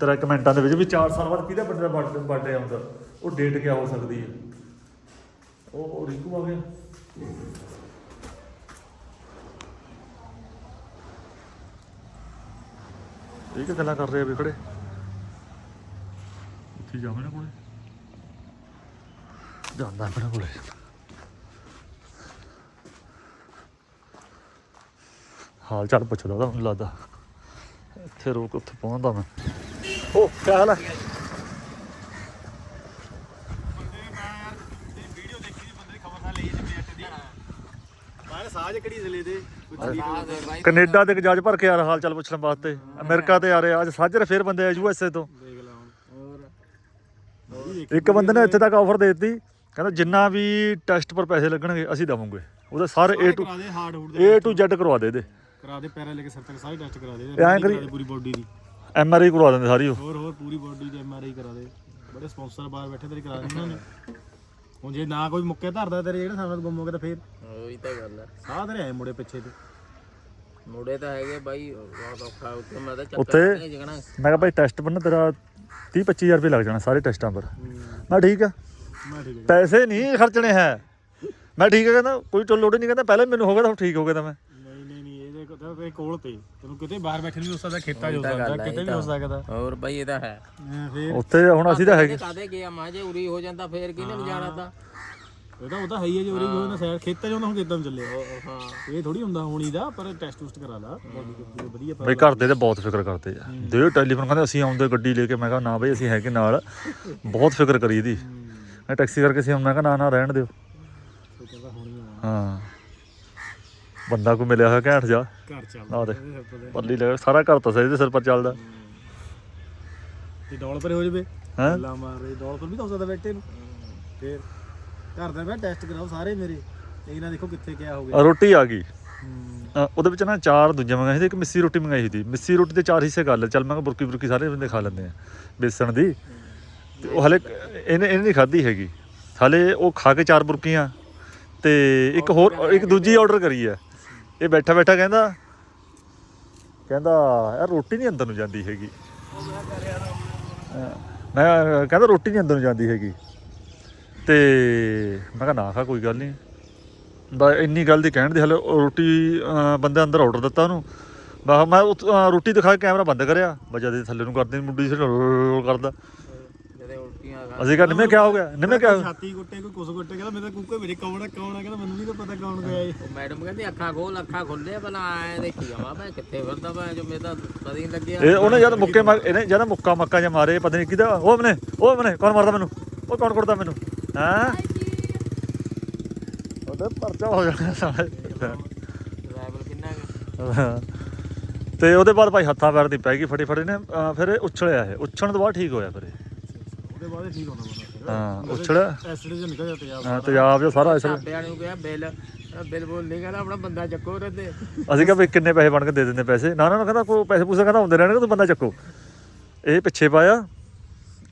ਤੇਰਾ ਕਮੈਂਟਾਂ ਦੇ ਵਿੱਚ ਵੀ 4 ਸਾਲ ਬਾਅਦ ਕਿਹਦਾ ਬੰਦੇ ਦਾ ਬਰਥਡੇ ਆਉਂਦਾ? ਉਹ ਡੇਟ ਕਿਆ ਹੋ ਸਕਦੀ ਹੈ? ਉਹ ਉਹ ਆ ਗਿਆ। ਇਹ ਕੀ ਗੱਲਾਂ ਕਰ ਰਹੇ ਆ ਵੀ ਖੜੇ? ਉੱਥੇ ਜਾਵਾਂ ਨਾ ਕੋਲੇ। ਜਾਂਦਾ ਆਪਣੇ ਕੋਲੇ। ਹਾਲ ਚਾਲ ਪੁੱਛਦਾ ਉਹਦਾ ਮੈਨੂੰ ਲੱਗਦਾ। ਇੱਥੇ ਰੋਕ ਉੱਥੇ ਪਹੁੰਚਦਾ ਮੈਂ। ਉਹ ਕੀ ਹਾਲ ਹੈ ਵੀਡੀਓ ਦੇਖੀ ਦੀ ਬੰਦੇ ਦੀ ਖਬਰ ਨਾਲ ਲਈ ਜਿਵੇਂ ਅੱਟ ਦੀ ਬਾਹਰ ਸਾਜ ਕਿਹੜੀ ਜ਼ਲੇ ਦੇ? ਕੈਨੇਡਾ ਦੇ ਜਹਾਜ਼ ਭਰ ਕੇ ਆ ਰਿਹਾ ਹਾਲ ਚਾਲ ਪੁੱਛਣ ਵਾਸਤੇ। ਅਮਰੀਕਾ ਤੇ ਆ ਰਹੇ ਅੱਜ ਸਾਜਰੇ ਫੇਰ ਬੰਦੇ ਆ ਯੂਐਸਏ ਤੋਂ। ਇੱਕ ਬੰਦੇ ਨੇ ਇੱਥੇ ਤੱਕ ਆਫਰ ਦੇ ਦਿੱਤੀ ਕਹਿੰਦਾ ਜਿੰਨਾ ਵੀ ਟੈਸਟ ਪਰ ਪੈਸੇ ਲੱਗਣਗੇ ਅਸੀਂ ਦਵਾਂਗੇ। ਉਹਦੇ ਸਾਰੇ A ਹੂਡ A to Z ਕਰਵਾ ਦੇ ਦੇ ਕਰਾ ਦੇ ਪੈਰਾਂ ਲੈ ਕੇ ਸਿਰ ਤੱਕ ਸਾਰੇ ਟੈਸਟ ਕਰਾ ਦੇ ਐਂ ਕਰੀ- ਪੂਰੀ ਬੋਡੀ ਦੀ। ਐਮ ਆਰ ਆਈ ਕਰਵਾ ਦਿੰਦੇ ਸਾਰੀ ਉਹ। ਹੋਰ ਹੋਰ ਪੂਰੀ ਬੋਡੀ ਦੀ ਐਮਆਰਆਈ ਕਰਾ ਦੇ। ਬੜੇ ਸਪਾਂਸਰ ਬਾਹਰ ਬੈਠੇ ਤੇਰੀ ਕਰਾ ਦੇ ਉਹਨਾਂ ਨੇ। ਹੁਣ ਜੇ ਨਾ ਕੋਈ ਮੁੱਕੇ ਧਰਦਾ ਤੇਰੇ ਜਿਹੜੇ ਸਾਹਮਣੇ ਗੁੰਮ ਹੋ ਗਏ ਤਾਂ ਫੇਰ ਉਹੀ ਤਾਂ ਗੱਲ ਹੈ ਸਾਹ ਤੇਰੇ ਐ ਮੁੜੇ ਪਿੱਛੇ ਤੇ। ਮੁੰਡੇ ਤਾਂ ਹੈਗੇ ਬਾਈ ਬਹੁਤ ਔਖਾ ਉੱਥੇ ਮੈਂ ਤਾਂ ਚੱਕਰ ਉੱਥੇ- ਨਹੀਂ ਜਗਣਾ ਮੈਂ ਕਿਹਾ ਭਾਈ ਟੈਸਟ ਪਰ ਨਾ ਤੇਰਾ 30 25000 ਰੁਪਏ ਲੱਗ ਜਾਣਾ ਸਾਰੇ ਟੈਸਟਾਂ ਪਰ ਮੈਂ ਠੀਕ ਆ। ਮੈਂ ਠੀਕ ਹੈ ਪੈਸੇ ਨਹੀਂ ਖਰਚਣੇ ਹੈ। ਮੈਂ ਠੀਕ ਹੈ ਕਹਿੰਦਾ ਕੋਈ ਟੋਲ ਲੋੜ ਨਹੀਂ ਕਹਿੰਦਾ ਪਹਿਲੇ ਮੈਨੂੰ ਹੋ ਗਿਆ ਤਾਂ ਠੀਕ ਹੋ ਗਿਆ ਤਾਂ ਮੈਂ। ਨਹੀਂ ਨਹੀਂ ਨਹੀਂ ਇਹਦੇ ਕੋਲ ਤਾਂ ਤੇਰੇ ਕੋਲ ਤੇ। ਤੈਨੂੰ ਕਿਤੇ ਬਾਹਰ ਬੈਠੇ ਨਹੀਂ ਹੋ ਸਕਦਾ ਖੇਤਾਂ 'ਚ ਹੋ ਸਕਦਾ ਕਿਤੇ ਵੀ ਹੋ। ਸਕਦਾ। ਹੋਰ ਬਾਈ ਇਹ ਤਾਂ ਹੈ। ਫੇਰ ਉੱਥੇ ਹੁਣ ਅਸੀਂ ਤਾਂ ਹੈਗੇ। ਕਾਦੇ ਗਿਆ ਮਾਂ ਜੇ ਉਰੀ ਹੋ ਜਾਂਦਾ ਫੇਰ ਕਿਹਨੇ ਨੂੰ ਜਾਣਾ ਤਾਂ? ਇਹ ਤਾਂ ਉਹ ਤਾਂ ਹੈ ਹੀ ਹੈ ਜੇ ਉਰੇ ਕੋਈ ਨਾ ਸਾਈਡ ਖੇਤਾਂ 'ਚ ਹੁੰਦਾ ਹੁਣ ਚੱਲਿਆ ਉਹ- ਹਾਂ ਇਹ ਥੋੜੀ ਹੁੰਦਾ ਹੋਣੀ ਦਾ ਪਰ ਟੈਸਟ ਟੂਸਟ ਕਰਾ ਲਾ। ਦੇ ਵਧੀਆ ਬਈ ਘਰ ਦੇ ਤੇ ਬਹੁਤ ਫਿਕਰ ਕਰਦੇ ਆ। ਦੇ ਟੈਲੀਫੋਨ ਕਹਿੰਦੇ ਅਸੀਂ ਆਉਂਦੇ ਗੱਡੀ ਲੈ ਕੇ ਮੈਂ ਕਿਹਾ ਨਾ ਬਈ ਅਸੀਂ ਹੈਗੇ ਨਾਲ। ਬਹੁਤ ਫਿਕਰ ਕਰੀ ਇਹਦੀ ਮੈਂ ਟੈਕਸੀ ਕਰਕੇ ਅਸੀਂ ਆਉਂ- ਮੈਂ ਕਿਹਾ ਨਾ ਨਾ ਰਹਿਣ ਦਿਓ। ਕੋਈ ਕਹਿੰਦਾ ਹੋਣੀ ਆ। ਹਾਂ। ਬੰਦਾ ਕੋ ਮਿਲਿਆ ਹੋਇਆ ਘੈਂਟ ਜਾ ਘਰ ਚੱਲਦਾ ਆ ਦੇ ਤੇ। ਪੱਲੀ ਲੈ ਸਾਰਾ ਘਰ ਤਾਂ ਇਹਦੇ ਸਿਰ ਪਰ ਚੱਲਦਾ। ਜੇ ਡੋਲ ਪਰੇ ਹੋ ਜਵੇ ਹੈਂ? ਗੱਲਾਂ ਮਾਰ ਰਹੇ ਡੋਲ ਪਰ ਵੀ ਤਾਂ ਹੋ ਸਕਦਾ ਬੈਠੇ ਨੂੰ। ਫੇਰ ਘਰ ਦਾ ਬੈ ਟੈਸਟ ਕਰਾਓ ਸਾਰੇ ਮੇਰੇ। ਇਹਨਾਂ ਦੇਖੋ ਕਿੱਥੇ ਕਿਆ ਹੋ ਗਿਆ। ਰੋਟੀ ਆ ਗਈ। ਹੂੰ। ਅ, ਉਹਦੇ ਵਿੱਚ ਨਾ ਚਾਰ ਦੂਜੇ ਮੰਗਾਏ ਸੀ ਇੱਕ ਮਿੱਸੀ ਰੋਟੀ ਮੰਗਾਈ ਸੀ। ਮਿੱਸੀ ਰੋਟੀ ਦੇ ਚਾਰ ਹਿੱਸੇ ਕਰ ਲੈ ਚੱਲ ਮੈਂ ਕਿਹਾ ਬੁਰਕੀ ਬੁਰਕੀ ਸਾਰੇ ਬੰਦੇ ਖਾ ਲੈਂਦੇ ਆ ਬੇਸਣ ਦੀ। ਤੇ ਉਹ ਹਲੇ ਇਹਨੇ ਇਹਨੇ ਨਹੀਂ ਖਾਧੀ ਹੈਗੀ। ਹਲੇ ਉਹ ਖਾ ਕੇ ਚਾਰ ਬੁਰਕੀਆਂ ਤੇ ਇੱਕ ਹੋਰ ਇੱਕ ਦੂਜੀ ਆਰਡਰ ਕਰੀ ਆ। ਇਹ ਬੈਠਾ ਬੈਠਾ ਕਹਿੰਦਾ ਕਹਿੰਦਾ ਯਾਰ ਰੋਟੀ ਨਹੀਂ ਅੰਦਰ ਨੂੰ ਜਾਂਦੀ ਹੈਗੀ। ਅ, ਮੈਂ ਕਹਿੰਦਾ ਰੋਟੀ ਨਹੀਂ ਅੰਦਰ ਨੂੰ ਜਾਂਦੀ ਹੈਗੀ। ਤੇ ਮੈਂ ਕਿਹਾ ਨਾ ਖਾ, ਕੋਈ ਗੱਲ ਨਹੀਂ ਬਸ ਇੰਨੀ ਗੱਲ ਦੀ ਕਹਿਣ ਦੀ ਹਲੇ ਰੋਟੀ ਬੰਦੇ ਅੰਦਰ ਆਰਡਰ ਦਿੱਤਾ ਉਹਨੂੰ। ਬਸ ਮੈਂ ਉੱਥ- ਰੋਟੀ ਦਿਖਾ ਕੇ ਕੈਮਰਾ ਬੰਦ ਕਰਿਆ। ਬਜਾ ਜਦ ਥੱਲੇ ਨੂੰ ਕਰਦੇ ਮੁੰਡੀ, ਸਿਰ ਕਰਦਾ। ਅਸੀਂ ਕਿਹਾ ਨਿੰਮੇ ਕਿਆ ਹੋ ਗਿਆ? ਨਿੰਮੇ ਕਿਆ ਹੋ ਗਿਆ? ਛਾਤੀ ਕੁੱਟੇ ਕੋਈ ਕੁਸ ਕੁੱਟੇ ਕਹਿੰਦਾ ਮੇਰੇ ਕੁੱਕੇ ਮੇਰੇ ਕੌਣ ਆ ਕੌਣ ਆ? ਕਹਿੰਦਾ ਮੈਨੂੰ ਨਹੀਂ ਤਾਂ ਪਤਾ ਕੌਣ ਗਿਆ ਇਹ। ਉਹ ਮੈਡਮ ਕਹਿੰਦੀ ਅੱਖਾਂ ਖੋਲ ਅੱਖਾਂ ਖੋਲੇ ਭਲਾ ਐ ਦੇਖੀ ਜਾਵਾਂ ਮੈਂ ਕਿੱਥੇ ਫਿਰਦਾ ਮੈਂ ਜੋ ਮੇਰੇ ਤਾਂ ਪਤਾ ਨਹੀਂ ਲੱਗਿਆ। ਇਹ ਉਹਨੇ ਜਦ ਮੁੱਕੇ ਮਾਰ ਇਹਨੇ ਜਦ ਮੁੱਕਾ ਮੱਕਾ ਜਾਂ ਮਾਰੇ ਪਤਾ ਨਹੀਂ ਕਿਹਦਾ ਉਹ ਮਨੇ ਉਹ ਮਨੇ ਕੌਣ ਮਾਰਦਾ ਮੈਨੂੰ? ਉਹ ਕੌਣ ਕੁੱਟਦਾ ਮੈਨੂੰ? ਹਾਂ? ਉਹਦਾ ਪਰਚਾ ਹੋ ਜਾਣਾ ਸਾਲੇ। ਡਰਾਈਵਰ ਕਿੰਨਾ। ਤੇ ਉਹਦੇ ਬਾਅਦ ਭਾਈ ਹੱਥਾਂ ਪੈਰ ਦੀ ਪੈ ਗਈ ਫੜੀ ਫੜੀ ਨੇ ਫਿਰ ਉਛਲਿਆ ਇਹ ਉਛਲਣ ਤੋਂ ਬਾਅਦ ਠੀਕ ਹੋਇਆ ਫਿਰ ਇਹ। ਉਹਦੇ ਬਾਅਦ ਇਹ ਠੀਕ ਹੋਣਾ ਬੰਦਾ ਫਿਰ। ਹਾਂ ਉਛਲਿਆ ਐਸਿਡ ਜਿਹਾ ਨਿਕਲ ਜਾਂਦਾ ਯਾਰ ਹਾਂ, ਤੇਜ਼ਾਬ। ਜੋ ਸਾਰਾ ਇਸ ਢਾਬੇ ਵਾਲੇ ਨੂੰ ਕਿਹਾ ਬਿੱਲ ਅਹ ਬਿੱਲ ਬੋਲ ਨਹੀਂ ਕਹਿੰਦਾ ਆਪਣਾ ਬੰਦਾ ਚੱਕੋ ਉਹਦੇ ਤੇ। ਅਸੀਂ ਕਿਹਾ ਵੀ ਕਿੰਨੇ ਪੈਸੇ ਬਣ ਕੇ ਦੇ ਦਿੰਦੇ ਪੈਸੇ। ਨਾ ਨਾ ਨਾ ਕਹਿੰਦਾ ਕੋਈ ਪੈਸੇ ਪੂਸੇ ਕਹਿੰਦਾ ਹੁੰਦੇ ਰਹਿਣਗੇ ਤੂੰ ਬੰਦਾ ਚੱਕੋ। ਇਹ ਪਿੱਛੇ ਪਾਇਆ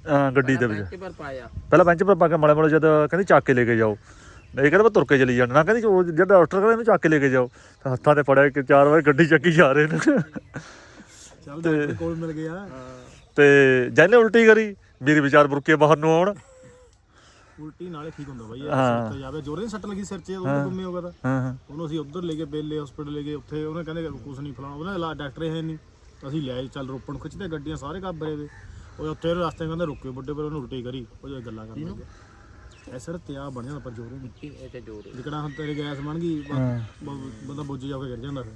ਅਹ ਗੱਡੀ ਦੇ ਵਿੱਚ। ਬੈਂਚ ਪਰ ਪਾਇਆ। ਪਹਿਲਾਂ ਬੈਂਚ ਪਰ ਪਾ ਕੇ ਮਾੜੇ ਮਾੜੇ ਜਦ ਕਹਿੰਦੀ ਚੱਕ ਕੇ ਲੈ ਕੇ ਜਾਓ। ਇਹ ਕਹਿੰਦਾ ਮੈਂ ਤੁਰ ਕੇ ਚਲੀ ਜਾਣਾ। ਨਾ ਕਹਿੰਦੀ ਉਹ ਜਿਹੜਾ ਡਾਕਟਰ ਕਹਿੰਦਾ ਇਹਨੂੰ ਚੱਕ ਕੇ ਲੈ ਕੇ ਜਾਓ। ਤਾਂ ਹੱਥਾਂ ਤੇ ਫੜਿਆ ਕਿ ਚਾਰ ਵਾਰ ਗੱਡੀ ਚੱਕੀ ਜਾ ਰਹੇ ਨੇ। ਚੱਲ ਡਾਕਟਰ ਕੋਲ ਮਿਲ ਗਿਆ। ਤੇ ਜੈਨੇ ਉਲਟੀ ਕਰੀ। ਮੇਰੇ ਵਿਚਾਰ ਬੁਰਕੇ ਬਾਹਰ ਨੂੰ ਆਉਣ। ਉਲਟੀ ਨਾਲੇ ਠੀਕ ਹੁੰਦਾ ਬਾਈ ਹਾਂ। ਸਿਰ ਤੇ ਜਾਵੇ। ਜੋਰੇ ਸੱਟ ਲੱਗੀ ਸਿਰ 'ਚ ਉਹ ਗੁੰਮੇ ਹੋ ਗਿਆ ਤਾਂ। ਹਾਂ ਹਾਂ। ਉਹਨੂੰ ਅਸੀਂ ਉੱਧਰ ਲੈ ਕੇ ਬੇਲੇ ਹਸਪੀਟਲ ਲੈ ਗਏ ਉੱਥੇ ਉਹਨੇ ਕਹਿੰਦੇ ਕੁਝ ਨਹੀਂ ਫਲਾਣਾ। ਉਹਨੇ ਲਾ ਡਾਕਟਰ ਹੈ ਨਹੀਂ ਅਸੀਂ ਲਿਆਏ ਚੱਲ ਰੋਪਣ ਖਿੱਚਦੇ ਗੱਡੀਆਂ ਸਾਰੇ ਕਾਬਰੇ ਦੇ। ਉਹ ਉੱਥੇ ਰਸਤੇ ਕਹਿੰਦੇ ਰੁਕੇ ਵੱਡੇ ਪਰ ਉਹਨੂੰ ਉਲਟੀ ਕਰੀ। ਉਹ ਜੋ ਗੱਲਾਂ ਕਰਨ ਲੱਗੇ। ਐਸਰ ਤੇ ਆ ਬਣ ਜਾਂਦਾ ਪਰ ਜੋਰੇ ਨਹੀਂ ਇਹ ਤੇ ਜੋਰ। ਜਿਕੜਾ ਹੁਣ ਤੇਰੇ ਗੈਸ ਬਣ ਗਈ ਬ- ਬ- ਬੰਦਾ ਬੁੱਝ ਜਾ ਕੇ ਗਿਰ ਜਾਂਦਾ ਫਿਰ।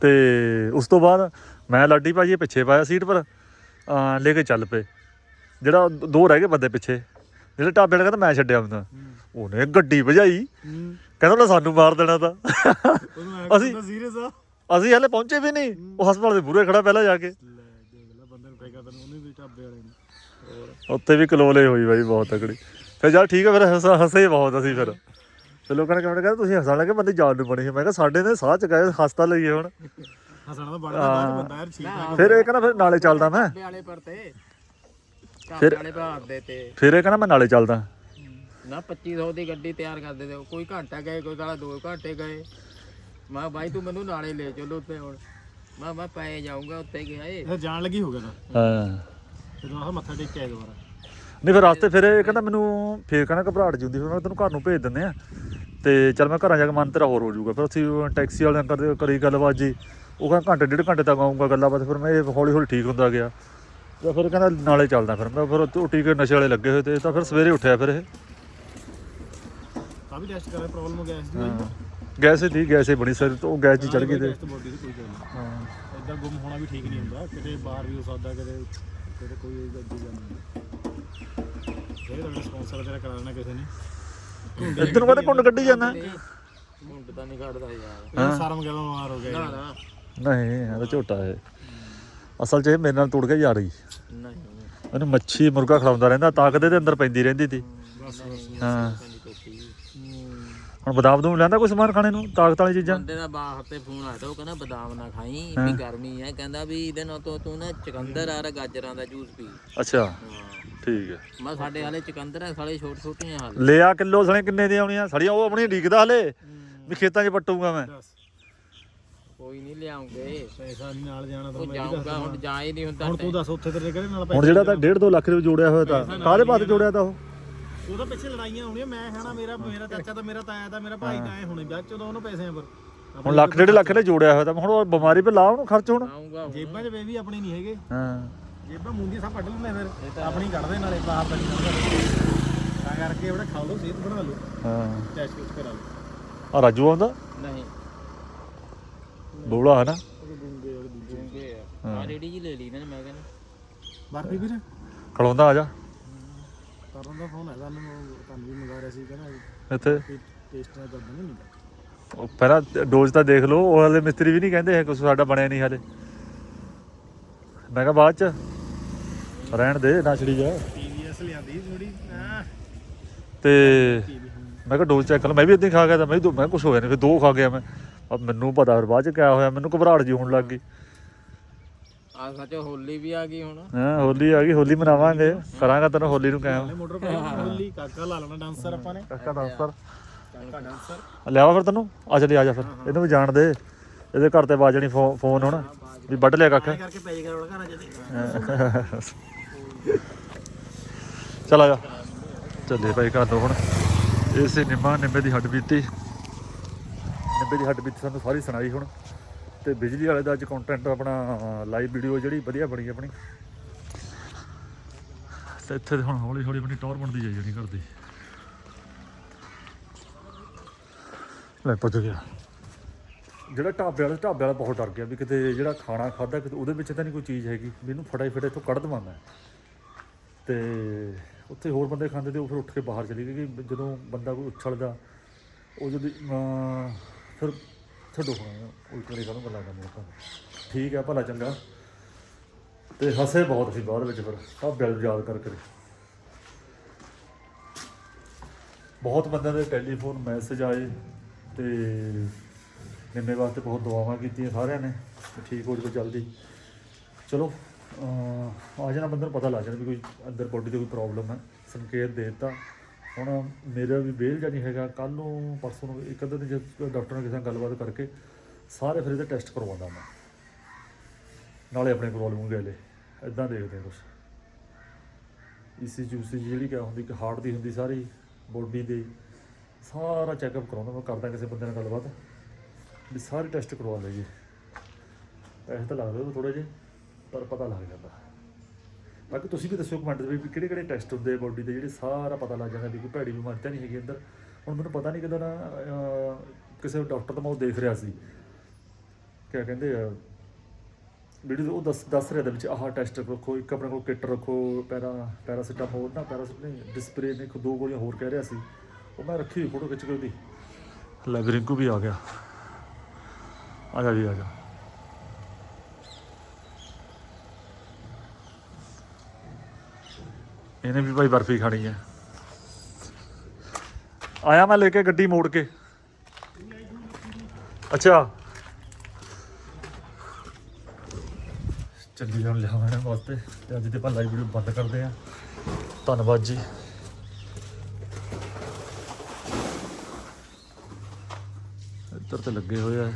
ਤੇ ਉਸ ਤੋਂ ਬਾਅਦ ਮੈਂ ਲਾਡੀ ਭਾਜੀ ਪਿੱਛੇ ਪਾਇਆ ਸੀਟ ਪਰ ਅਹ ਲੈ ਕੇ ਚੱਲ ਪਏ। ਜਿਹੜਾ ਦੋ ਰਹਿ ਗਏ ਬੰਦੇ ਪਿੱਛੇ। ਜਿਹੜੇ ਢਾਬੇ ਵਾਲਾ ਕਹਿੰਦਾ ਮੈਂ ਛੱਡਿਆ ਹੁੰਦਾ ਉਹਨੇ ਗੱਡੀ ਭਜਾਈ। ਕਹਿੰਦਾ ਉਹਨੇ ਸਾਨੂੰ ਮਾਰ ਦੇਣਾ ਤਾਂ। ਅਸੀਂ- ਕਹਿੰਦਾ ਸੀਰੀਅਸ ਆ। ਅਸੀਂ ਹਲੇ ਪਹੁੰਚੇ ਵੀ ਨਹੀਂ। ਉਹ ਹਸਪਤਾਲ ਦੇ ਬੂਰੇ ਖੜਾ ਪਹਿਲਾਂ ਜਾ ਕੇ। ਲੈ ਦੇਖ ਲੈ ਬੰਦੇ ਨੂੰ ਫੇਕਾ ਤੈਨੂੰ ਉਹਨੇ ਵੀ ਢਾਬੇ ਵਾਲੇ ਨੇ। ਉੱਤੇ ਵੀ ਕਲੋਲੇ ਹੋਈ ਬਾਈ ਬਹੁਤ ਤਕੜੀ। ਫਿਰ ਜਾ ਠੀਕ ਹੈ ਫਿਰ ਹੱਸ- ਹੱਸੇ ਬਹੁਤ ਅਸੀਂ ਫਿਰ। ਤੇ ਲੋਕਾਂ ਨੇ ਕਮੈਂਟ ਕਹਿੰਦੇ ਤੁਸੀਂ ਹੱਸਣ ਲੱਗੇ ਬੰਦੇ ਜਾਨ ਨੂੰ ਬਣੀ ਸੀ ਮੈਂ ਕਿਹਾ ਸਾਡੇ ਨੇ ਸਾਹ ਚ ਗਏ ਹੱਸਤਾ ਲਈਏ ਹੁਣ। ਹਸਣਾ ਤਾਂ ਬੜਾ ਬੰਦਾ ਯਾਰ ਠੀਕ ਫਿਰ ਇਹ ਕਹਿੰਦਾ ਫਿਰ ਨਾਲੇ ਚੱਲਦਾ ਮੈਂ। ਵਾਲੇ ਪਰ ਤੇ। ਢਾਬੇ ਵਾਲੇ ਭਾਰ ਦੇ ਤੇ। ਫਿਰ ਇਹ ਕਹਿੰਦਾ ਮੈਂ ਨਾਲੇ ਚੱਲਦਾ। ਨਾ 2500 ਦੀ ਗੱਡੀ ਤਿਆਰ ਕਰ ਦੇ ਕੋਈ ਘੰਟਾ ਗਏ ਕੋਈ ਸਾਲਾ 2 ਘੰਟੇ ਗਏ। ਮੈਂ ਬਾਈ ਤੂੰ ਮੈਨੂੰ ਨਾਲੇ ਲੈ ਚੱਲੋ ਉੱਤੇ ਹੁਣ। ਮੈਂ ਮੈਂ ਪੈ ਜਾਊਂਗਾ ਉੱਤੇ ਗਿਆ ਏ। ਇਹ ਜਾਣ ਲੱਗੀ ਹੋ ਗਿਆ ਨਾ ਹਾਂ। ਜਦੋਂ ਆਹ ਮੱਥਾ ਟੇਕ ਕੇ ਆਇਆ ਦੁਬਾਰਾ। ਨਹੀਂ ਫਿਰ ਰਸਤੇ ਫਿਰ ਇਹ ਕਹਿੰਦਾ ਮੈਨੂੰ ਫੇਰ ਕਹਿੰਦਾ ਘਬਰਾਹਟ ਜੀ ਹੁੰਦੀ ਫਿਰ ਮੈਂ ਤੈਨੂੰ ਘਰ ਨੂੰ ਭੇਜ ਦਿੰਦੇ ਆ। ਤੇ ਚੱਲ ਮੈਂ ਘਰਾਂ ਜਾ ਕੇ ਮਨ ਤੇਰਾ ਹੋਰ ਹੋ ਜਾਊਗਾ। ਫਿਰ ਅਸੀਂ ਟੈਕਸੀ ਵਾਲਿਆਂ ਕਰਦੇ ਕਰੀ ਗੱਲਬਾਤ ਜੀ। ਉਹ ਕਹਿੰਦਾ ਘੰਟੇ ਡੇਢ ਘੰਟੇ ਤੱਕ ਆਊਂਗਾ ਗੱਲਬਾਤ। ਫਿਰ ਮੈਂ ਇਹ ਹੌਲੀ ਹੌਲੀ ਠੀਕ ਹੁੰਦਾ ਗਿਆ। ਤੇ ਫਿਰ ਕਹਿੰਦਾ ਨਾਲੇ ਚੱਲਦਾ ਫਿਰ। ਮੈਂ ਫਿਰ ਉਹ ਟੀਕੇ ਨਸ਼ੇ ਵਾਲੇ ਲੱਗੇ ਹੋਏ ਤੇ ਤਾਂ ਫਿਰ ਸਵੇਰੇ ਉੱਠਿਆ ਫਿਰ ਇਹ। ਤਾਂ ਵੀ ਟੈਸਟ ਕਰਾਇਆ ਪ੍ਰੋਬਲਮ ਗੈਸ ਦੀ ਗੈਸ ਹੀ ਦੀ ਗੈਸ ਹੀ ਬਣੀ ਸਿਰ ਤੋਂ ਉਹ ਗੈਸ ਜੀ ਚੜ ਗਈ ਤੇ। ਟੈਸਟ ਬੋਡੀ ਦੀ ਕੋਈ ਗੱਲ ਨਹੀਂ। ਹਾਂ। ਇਦਾਂ ਗੁੰਮ ਹੋਣਾ ਵੀ ਠੀਕ ਨਹੀਂ ਹੁੰਦਾ। ਕਿਤੇ ਬਾਹਰ ਵੀ ਹੋ ਸਕਦਾ ਕਿਤੇ ਕਿਤੇ ਕੋਈ ਗੱਡੀ ਜਾਂਦੀ ਜਿਹੜੇ ਤੁਹਾਡੇ ਸਪਾਂਸਰ ਵਗੈਰਾ ਕਰਾ ਲੈਣਾ ਕਿਸੇ ਨੇ। ਇੱਧਰ ਨੂੰ ਕਹਿੰਦੇ ਕੁੰਡ ਕੱਢੀ ਜਾਂਦਾ। ਮੁੰਡ ਤਾਂ ਨਹੀਂ ਕੱਢਦਾ ਯਾਰ। ਇਹ ਸਾਰਾ ਮਗਲਾ ਬਿਮਾਰ ਹੋ ਗਿਆ ਨਾ ਯਾਰ। ਨਾ। ਨਹੀਂ ਇਹ ਤਾਂ ਝੋਟਾ ਹੈ। ਅਸਲ 'ਚ ਇਹ ਮੇਰੇ ਨਾਲ ਤੁੜ ਕੇ ਜਾ ਰਹੀ। ਨਹੀਂ ਉਹਨੂੰ ਮੱਛੀ ਮੁਰਗਾ ਖਿਲਾਉਂਦਾ ਰਹਿੰਦਾ ਤਾਕਤ ਇਹਦੇ ਅੰਦਰ ਪੈਂਦੀ ਰਹਿੰਦੀ ਸੀ ਹਾਂ। ਹੁਣ ਬਦਾਮ ਦੂਮ ਲੈਂਦਾ ਕੋਈ ਸਮਾਨ ਖਾਣੇ ਨੂੰ ਤਾਕਤ ਵਾਲੀ ਚੀਜ਼ਾਂ? ਬੰਦੇ ਦਾ ਬਾਹਰ ਤੇ ਫੋਨ ਆਇਆ ਤਾ, ਉਹ ਕਹਿੰਦਾ ਬਦਾਮ ਨਾ ਖਾਈ ਵੀ ਗਰਮੀ ਹੈ ਕਹਿੰਦਾ ਵੀ ਇਹਦੇ ਨਾਲ ਤੋਂ ਤੂੰ ਨਾ ਚਕੰਦਰ ਆ ਗਾਜਰਾਂ ਦਾ ਜੂਸ ਪੀ। ਅੱਛਾ। ਹਾਂ। ਠੀਕ ਹੈ ਮੈਂ ਸਾਡੇ ਹਾਲੇ ਚਕੰਦਰ ਹੈ ਸਾਲੇ ਛੋਟ ਛੋਟੀਆਂ ਹਾਲ। ਲਿਆ ਕਿਲੋ ਸਣੇ ਕਿੰਨੇ ਦੀਆਂ ਆਉਣੀਆਂ? ਸੜੀਆਂ ਉਹ ਆਪਣੀ ਢੀਕਦਾ ਹਲੇ। ਵੀ ਖੇਤਾਂ 'ਚ ਪੱਟੂਗਾ ਮੈਂ। ਕੋਈ ਨਹੀਂ ਲਿਆਉਂਗੇ। ਪੈਸਾ ਨਹੀਂ ਨਾਲ ਜਾਣਾ ਤਾਂ ਉਹ ਮੈਂ ਵੀ ਦੱਸ ਜਾਊਗਾ ਹੁਣ ਜਾ ਹੀ ਨਹੀਂ ਹੁੰਦਾ ਹੁਣ ਤੂੰ ਦੱਸ ਉੱਥੇ ਤੇਰੇ ਕਿਹੜੇ ਨਾਲ ਪੈਸੇ ਹੁਣ ਜਿਹੜਾ ਤਾਂ 1.5 2 ਲੱਖ ਰੁਪਏ ਜੋੜਿਆ ਹੋਇਆ ਤਾਂ ਕਾਹਦੇ ਪਾਸੇ ਜੋੜਿਆ ਤਾਂ ਉਹ? ਉਹਦਾ ਪਿੱਛੇ ਲੜਾਈਆਂ ਹੋਣੀਆਂ ਮੈਂ ਖਾਣਾ ਮੇਰਾ ਮੇਰਾ ਚਾਚਾ ਤਾਂ ਮੇਰਾ ਤਾਇਆ ਤਾਂ ਮੇਰਾ ਭਾਈ ਤਾਂ ਐ ਹੋਣੇ ਵਿਆਹ ਚ ਉਦੋਂ ਉਹਨੂੰ ਪੈਸੇ ਆ ਪਰ ਹੁਣ ਲੱਖ ਡੇਢ ਲੱਖ ਨੇ ਜੋੜਿਆ ਹੋਇਆ ਤਾਂ ਹੁਣ ਉਹ ਬਿਮਾਰੀ 'ਤੇ ਲਾ ਉਹਨੂੰ ਖਰਚ ਹੁਣ। ਆਉਂਗਾ ਜੇਬਾਂ 'ਚ ਬੇਬੀ ਆਪਣੀ ਨਹੀਂ ਹੈਗੇ। ਹਾਂ। ਜੇਬਾਂ ਮੁੰਦੀ ਸਭ ਕੱਢ ਲੈਂਦੇ ਫਿਰ ਆਪਣੀ ਕੱਢਦੇ ਨਾਲੇ ਬਾਹਰ ਦਾ ਨਹੀਂ ਕੱਢਦੇ ਤਾਂ ਕਰਕੇ ਉਹਦਾ ਖਾ ਲਓ ਸਿਹਤ ਬਣਾ ਲਓ। ਹਾਂ। ਟੈਸਟ ਕਰਾ ਲਓ। ਆ ਰਾਜੂ ਆਉਂਦਾ? ਨਹੀਂ। ਬੋਲਾ ਹੈ। ਨਾ ਆ ਆ ਰੇੜੀ ਜੀ ਲੈ ਲਈ ਨਾ ਮੈਂ ਕਹਿੰਦਾ। ਬਾਰਪੀ ਵੀਰ ਖਲੋਂਦਾ ਆ ਜਾ। ਕਰਨ ਦਾ ਫੋਨ ਹੈ ਤੁਹਾਨੂੰ ਤੁਹਾਨੂੰ ਵੀ ਮੰਗਾ ਰਿਹਾ ਸੀ ਕਹਿੰਦਾ ਇੱਥੇ? ਟੇਸਟ ਨਾ ਕਰਦਾ ਨਹੀਂ ਉਹ ਪਹਿਲਾਂ ਡੋਜ਼ ਤਾਂ ਦੇਖ ਲਓ ਉਹ ਵਾਲੇ ਮਿਸਤਰੀ ਵੀ ਨਹੀਂ ਕਹਿੰਦੇ ਹੈ ਕੁਝ ਸਾਡਾ ਬਣਿਆ ਨਹੀਂ ਹਾਲੇ ਮੈਂ ਕਿਹਾ ਬਾਅਦ ਚ ਰਹਿਣ ਦੇ ਨਾ ਛੜੀ ਜਾ। ਟੀਵੀਐਸ ਲਿਆਂਦੀ ਥੋੜੀ ਹਾਂ। ਤੇ ਮੈਂ ਕਿਹਾ ਡੋਜ਼ ਚੈੱਕ ਕਰ ਲਓ। ਮੈਂ ਵੀ ਇਦਾਂ ਖਾ ਗਿਆ ਤਾਂ ਮੈਂ ਵੀ ਦੋ ਮੈਂ ਕੁਝ ਹੋਇਆ ਨਹੀਂ ਫਿਰ ਦੋ ਖਾ ਗਿਆ ਮੈਂ। ਅਬ ਮੈਨੂੰ ਪਤਾ ਫਿਰ ਬਾਅਦ ਚ ਕਿਆ ਹੋਇਆ ਮੈਨੂੰ ਘਬਰਾਹਟ ਜੀ ਹੋਣ ਲੱਗ ਗਈ। ਆ ਸੱਚ ਹੋਲੀ ਵੀ ਆ ਗਈ ਹੁਣ। ਹਾਂ ਹੋਲੀ ਆ ਗਈ ਹੋਲੀ ਮਨਾਵਾਂਗੇ। ਕਰਾਂਗਾ ਤੈਨੂੰ ਹੋਲੀ ਨੂੰ ਕਾਇਮ। ਮੋਟਰ ਹੋਲੀ ਕਾਕਾ ਲਾ ਲੈਣਾ ਡਾਂਸਰ ਆਪਾਂ ਨੇ। ਕਾਕਾ ਡਾਂਸਰ ਕਾਕਾ ਡਾਂਸਰ ਲਿਆਵਾ ਫਿਰ ਤੈਨੂੰ? ਆ ਚਲੀ ਆ ਜਾ ਫਿਰ। ਇਹਨੂੰ ਵੀ ਜਾਣ ਦੇ। ਇਹਦੇ ਘਰ ਤੇ ਬਾਜਣੀ ਫੋਨ ਹੁਣ। ਵੀ ਵੱਢ ਲਿਆ ਕੱਖ ਕਰਕੇ ਪੈ ਜਾਏਗਾ ਰੋੜਾ ਘਰਾਂ ਚ ਚਲ ਆ ਜਾ। ਚੱਲੇ ਭਾਈ ਘਰ ਨੂੰ ਹੁਣ। ਇਸੇ ਨਿੰਮਾ ਨਿੰਮੇ ਦੀ ਹੱਡ ਬੀਤੀ। ਨਿੰਮੇ ਦੀ ਹੱਡ ਬੀਤੀ ਸਾਨੂੰ ਸਾਰੀ ਸੁਣਾਈ ਹੁਣ। ਤੇ ਬਿਜਲੀ ਵਾਲੇ ਦਾ ਅੱਜ ਕੰਟੈਂਟ ਆਪਣਾ ਲਾਈਵ ਵੀਡੀਓ ਜਿਹੜੀ, ਵਧੀਆ ਬਣੀ ਆਪਣੀ। ਤੇ ਇੱਥੇ ਹੁਣ ਹੌਲੀ ਹੌਲੀ ਆਪਣੀ ਟੌਰ ਬਣਦੀ ਜਾਈ ਜਾਣੀ ਘਰ ਲੈ, ਪੁੱਜ ਗਿਆ। ਜਿਹੜਾ ਢਾਬੇ ਵਾਲਾ ਢਾਬੇ ਵਾਲਾ ਬਹੁਤ ਡਰ ਗਿਆ ਵੀ ਕਿਤੇ ਜਿਹੜਾ ਖਾਣਾ ਖਾਦਾ ਕਿਤੇ ਉਹਦੇ ਵਿੱਚ ਤਾਂ ਨਹੀਂ ਕੋਈ ਚੀਜ਼ ਹੈਗੀ। ਵੀ ਇਹਨੂੰ ਫਟਾਈ ਫਟਾਈ ਇੱਥੋਂ ਕੱਢ ਦਵਾਂ ਮੈਂ। ਤੇ ਉੱਥੇ ਹੋਰ ਬੰਦੇ ਖਾਂਦੇ ਤੇ ਉਹ ਫਿਰ ਉੱਠ ਕੇ ਬਾਹਰ ਚਲੇ ਗਏ ਕਿ ਜਦੋਂ ਬੰਦਾ ਕੋਈ ਉਛਲਦਾ, ਉਹ ਜਦੋਂ ਫਿਰ ਛੱਡੋ ਹੁਣ ਉਲਟੇ ਨਹੀਂ ਕਾਹਨੂੰ ਗੱਲਾਂ ਕਰਨੀਆਂ ਆਪਾਂ ਠੀਕ ਹੈ ਭਲਾ ਚੰਗਾ। ਤੇ ਹੱਸੇ ਬਹੁਤ ਸੀ ਬਾਅਦ ਵਿੱਚ ਫਿਰ ਸਭ ਬਿਲ ਯਾਦ ਕਰ ਕਰ ਬਹੁਤ ਬੰਦਿਆਂ ਦੇ ਟੈਲੀਫੋਨ ਮੈਸੇਜ ਆਏ ਤੇ ਨਿੰਮੇ ਵਾਸਤੇ ਬਹੁਤ ਦੁਆਵਾਂ ਕੀਤੀਆਂ ਸਾਰਿਆਂ ਨੇ ਠੀਕ ਹੋ ਜਾਵੇ ਜਲਦੀ। ਚਲੋ ਆ ਜਾਣਾ ਬੰਦੇ ਨੂੰ ਪਤਾ ਲੱਗ ਜਾਣਾ ਵੀ ਕੋਈ ਅੰਦਰ ਬੋਡੀ ਤੇ ਕੋਈ ਪ੍ਰੋਬਲਮ ਹੈ। ਸੰਕੇਤ ਦੇ ਦਿੱਤਾ। ਹੁਣ ਮੇਰਾ ਵੀ ਬੇਲ ਜਾਂ ਨਹੀਂ ਹੈਗਾ। ਕੱਲ ਨੂੰ, ਪਰਸੋਂ ਨੂੰ ਇੱਕ ਅੱਧੇ ਦਿਨ ਜੇ ਡਾਕਟਰ ਨਾਲ ਕਿਸੇ ਨਾਲ ਗੱਲਬਾਤ ਕਰਕੇ ਸਾਰੇ ਫਿਰ ਇਹਦਾ ਟੈਸਟ ਕਰਵਾਉਂਦਾ ਮੈਂ। ਨਾਲੇ ਆਪਣੇ ਪ੍ਰੋਬਲਮ ਗਏ ਲੈ ਇਦਾਂ ਦੇਖਦੇ ਕੁਛ। ਈਸੀਜੀ ਊਸੀਜੀ ਜਿਹੜੀ ਕਿਆ ਹੁੰਦੀ ਕਿ ਹਾਰਟ ਦੀ ਹੁੰਦੀ ਸਾਰੀ ਬੋਡੀ ਦੀ। ਸਾਰਾ ਚੈੱਕਅਪ ਕਰਾਉਂਦਾ ਮੈਂ, ਕਰਦਾ ਕਿਸੇ ਬੰਦੇ ਨਾਲ ਗੱਲਬਾਤ। ਵੀ ਸਾਰੇ ਟੈਸਟ ਕਰਵਾ ਲਈਏ। ਪੈਸੇ ਤਾਂ ਲੱਗਦੇ ਥੋੜੇ ਜਿਹੇ, ਪਰ ਪਤਾ ਲੱਗ ਜਾਂਦਾ। ਬਾਕੀ ਤੁਸੀਂ ਵੀ ਦੱਸਿਓ ਕਮੈਂਟ ਦੇ ਵਿੱਚ ਵੀ ਕਿਹੜੇ ਕਿਹੜੇ ਟੈਸਟ ਹੁੰਦੇ ਆ ਬੋਡੀ ਦੇ, ਜਿਹੜੇ ਸਾਰਾ ਪਤਾ ਲੱਗ ਜਾਂਦਾ ਵੀ ਕੋਈ ਭੈੜੀ ਬਿਮਾਰੀ ਤਾਂ ਨਹੀਂ ਹੈਗੀ ਅੰਦਰ। ਹੁਣ ਮੈਨੂੰ ਪਤਾ ਨਹੀਂ ਕਿਦਾਂ ਨਾ ਕਿਸੇ ਡਾਕਟਰ ਦਾ ਮੈਂ ਉਹ ਦੇਖ ਰਿਹਾ ਸੀ। ਕਿਆ ਕਹਿੰਦੇ ਆ ਵੀਡੀਓ ਉਹ ਦੱਸ ਦੱਸ ਰਿਹਾ ਦਾ ਵਿੱਚ, ਆਹ ਟੈਸਟ ਰੱਖੋ, ਇੱਕ ਆਪਣੇ ਕੋਲ ਕਿੱਟ ਰੱਖੋ, ਪੈਰਾ ਪੈਰਾਸੀਟਾਮੋਲ ਨਾ ਪੈਰਾਸੀਟ ਡਿਸਪਰੇ ਨੇ, ਇੱਕ ਦੋ ਗੋਲੀਆਂ ਹੋਰ ਕਹਿ ਰਿਹਾ ਸੀ। ਉਹ ਮੈਂ ਰੱਖੀ ਹੋਈ ਫੋਟੋ ਖਿੱਚ ਕੇ ਉਹਦੀ। ਲੈ ਰਿੰਕੂ ਵੀ ਆ ਗਿਆ। ਆ ਜਾ ਜੀ, ਆ ਜਾ। ਇਹਨੇ ਵੀ ਭਾਈ ਬਰਫੀ ਖਾਣੀ ਹੈ ਆਇਆ ਮੈਂ ਲੈ ਕੇ ਗੱਡੀ ਮੋੜ ਕੇ। ਅੱਛਾ। ਚੱਲੀ ਜਾਣ ਲਿਆ ਇਹਨਾਂ ਵਾਸਤੇ ਤੇ ਅੱਜ ਦੇ ਆਪਾਂ ਲਾਈਵ ਵੀਡੀਓ ਬੰਦ ਕਰਦੇ ਆ। ਧੰਨਵਾਦ ਜੀ। ਇੱਧਰ ਤੇ ਲੱਗੇ ਹੋਏ ਆ।